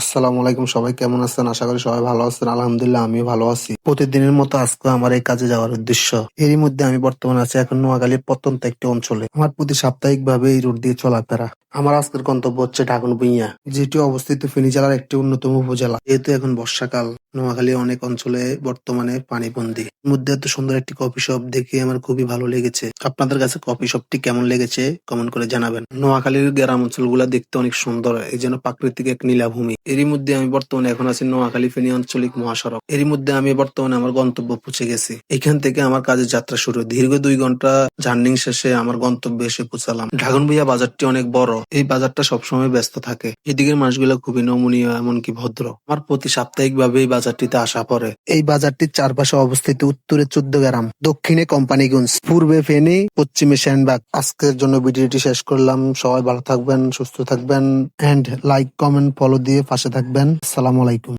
আসসালামু আলাইকুম, সবাই কেমন আছেন? আশা করি সবাই ভালো আছেন। আলহামদুলিল্লাহ, আমিও ভালো আছি। প্রতিদিনের মতো আজকে আমার এই কাজে যাওয়ার উদ্দেশ্য। এরই মধ্যে আমি বর্তমানে আছি এখন নোয়াখালীর প্রত্যন্ত একটি অঞ্চলে। আমার প্রতি সাপ্তাহিক ভাবে এই রোড দিয়ে চলাফেরা। আমার আজকের গন্তব্য হচ্ছে ঢাকুন ভুইয়া যেটি অবস্থিত ফেনী জেলার একটি অন্যতম উপজেলা। যেহেতু এখন বর্ষাকাল, নোয়াখালী অনেক অঞ্চলে বর্তমানে পানিবন্দী। মধ্যে এত সুন্দর একটি কফি শপ দেখে আমার খুবই ভালো লেগেছে। আপনাদের কাছে কফি শপটি কেমন লেগেছে কমেন্ট করে জানাবেন। নোয়াখালীর গ্রাম অঞ্চলগুলো দেখতে অনেক সুন্দর, এই যেন প্রাকৃতিক এক নীলাভূমি। এরই মধ্যে আমি বর্তমানে এখন আছি নোয়াখালী ফেনী আঞ্চলিক মহাসড়ক। এরই মধ্যে আমি বর্তমানে আমার গন্তব্য পৌঁছে গেছি। এখান থেকে আমার কাজের যাত্রা শুরু। দীর্ঘ দুই ঘণ্টা জার্নিং শেষে আমার গন্তব্যে এসে পৌঁছালাম। ঢাকুন ভুইয়া বাজারটি অনেক বড়। এই বাজারটা সবসময় ব্যস্ত থাকে। এদিকের মানুষগুলো খুবই নমনীয়, এমনকি ভদ্র। আমার প্রতি সাপ্তাহিক ভাবে এই বাজারটিতে আসা পড়ে। এই বাজারটির চারপাশে অবস্থিত উত্তরে চোদ্দ গ্রাম, দক্ষিণে কোম্পানিগঞ্জ, পূর্বে ফেনী, পশ্চিমে শ্যানবাগ আজকের জন্য ভিডিওটি শেষ করলাম। সবাই ভালো থাকবেন, সুস্থ থাকবেন এন্ড লাইক কমেন্ট ফলো দিয়ে পাশে থাকবেন। সালাম আলাইকুম।